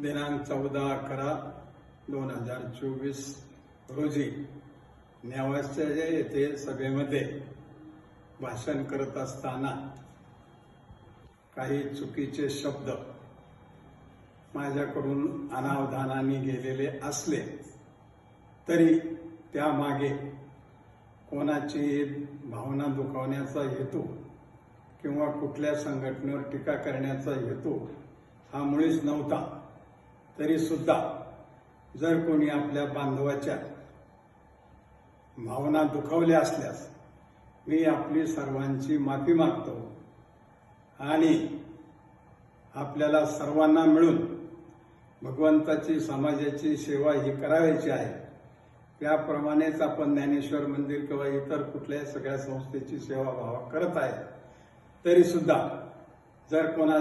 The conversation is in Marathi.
दिनांक चौदा अकरा दोन हजार चोवीस रोजी न्यावासच्या येथे सभेमध्ये भाषण करत असताना काही चुकीचे शब्द माझ्याकडून अनावधानाने गेलेले असले तरी त्यामागे कोणाची भावना दुखावण्याचा हेतू किंवा कुठल्या संघटनेवर टीका करण्याचा हेतू हा मुळीच नव्हता. तरीसुद्धा जर कोणी आपल्या बांधवाच्या भावना दुखावल्या असल्यास मी आपली सर्वांची माफी मागतो आणि आपल्याला सर्वांना मिळून भगवंताची समाजाची सेवा ही करावयाची आहे. त्याप्रमाणेच आपण ज्ञानेश्वर मंदिर किंवा इतर कुठल्याही सगळ्या संस्थेची सेवा भावा करत आहे. तरीसुद्धा जर कोणा